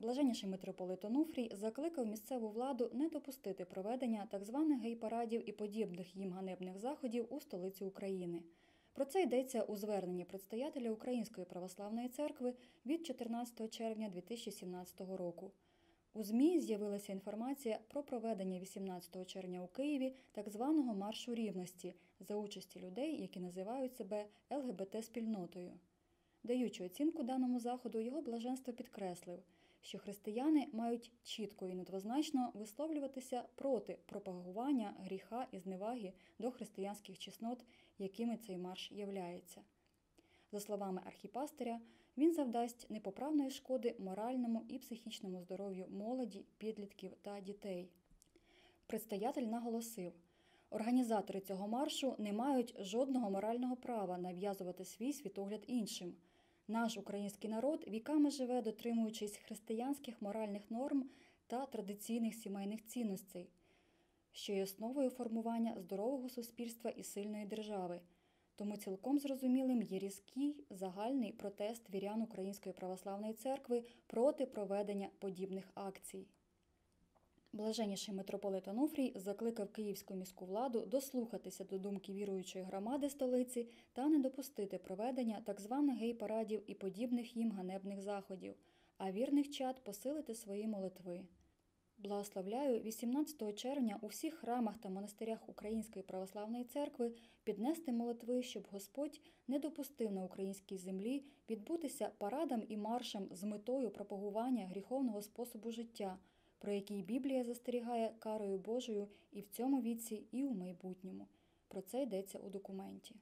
Блаженніший митрополит Онуфрій закликав місцеву владу не допустити проведення так званих гей-парадів і подібних їм ганебних заходів у столиці України. Про це йдеться у зверненні предстоятеля Української православної церкви від 14 червня 2017 року. У ЗМІ з'явилася інформація про проведення 18 червня у Києві так званого маршу рівності за участі людей, які називають себе ЛГБТ-спільнотою. Даючи оцінку даному заходу, його блаженство підкреслив, що християни мають чітко і недвозначно висловлюватися проти пропагування гріха і зневаги до християнських чеснот, якими цей марш являється. За словами архіпастиря, він завдасть непоправної шкоди моральному і психічному здоров'ю молоді, підлітків та дітей. Предстоятель наголосив, організатори цього маршу не мають жодного морального права нав'язувати свій світогляд іншим. Наш український народ віками живе, дотримуючись християнських моральних норм та традиційних сімейних цінностей, що є основою формування здорового суспільства і сильної держави. Тому цілком зрозумілим є різкий загальний протест вірян Української православної церкви проти проведення подібних акцій. Блаженніший митрополит Онуфрій закликав київську міську владу дослухатися до думки віруючої громади столиці та не допустити проведення так званих гей-парадів і подібних їм ганебних заходів, а вірних чад посилити свої молитви. Благословляю 18 червня у всіх храмах та монастирях Української православної церкви піднести молитви, щоб Господь не допустив на українській землі відбутися парадам і маршам з метою пропагування гріховного способу життя, про який Біблія застерігає карою Божою і в цьому віці, і у майбутньому. Про це йдеться у документі.